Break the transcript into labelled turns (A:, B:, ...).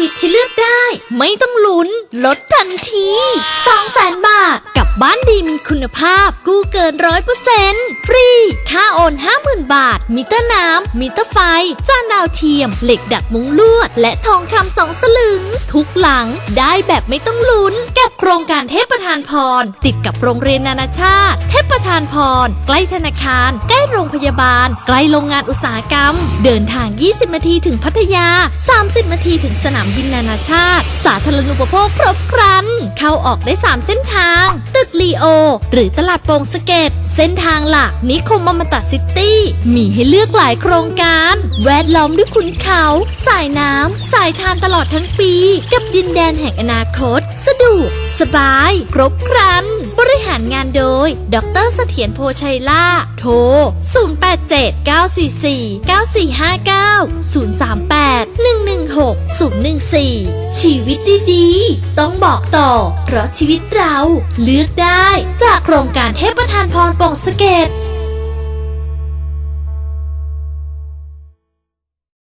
A: วิตที่เลือกได้ ไม่ต้องลุ้น ลดทันที2แสนบาท กับบ้านดีมีคุณภาพ กู้เกินร้อยเปอร์เซ็นต์ฟรี ค่าโอน 50,000 บาท มิเตอร์น้ำ มิเตอร์ไฟ จานดาวเทียม เหล็กดัดมุ้งลวด และทองคำสองสลึง ทุกหลังได้แบบไม่ต้องลุ้นกั ครงการเทพประธานพร ติดกับโรงเรียนนานาชาติ เทพประธานพร ใกล้ธนาคาร ใกล้โรงพยาบาล ใกล้โรงงานอุตสาหกรรม เดินทาง 20 นาทีถึงพัทยา 30 นาทีถึงสนามบินนานาชาติ สาธารณูปโภคครบครัน เข้าออกได้ 3 เส้นทาง ตึกลีโอ หรือตลาดโป่งสเก็ดเส้นทางหลักนิคมอมตะซิตี้ มีให้เลือกหลายโครงการ แวดล้อมด้วยขุนเขา สายน้ำ สายทานตลอดทั้งปี กับดินแดนแห่งอนาคต สะดวกสบาย ครบครัน บริหารงานโดย ดรเสถียรโพชัยล่า โทร 087 944 9459 038 116 014 ชีวิตดีๆ ต้องบอกต่อ เพราะชีวิตเราเลือกได้ จากโครงการเทพประธานพรปองสเกต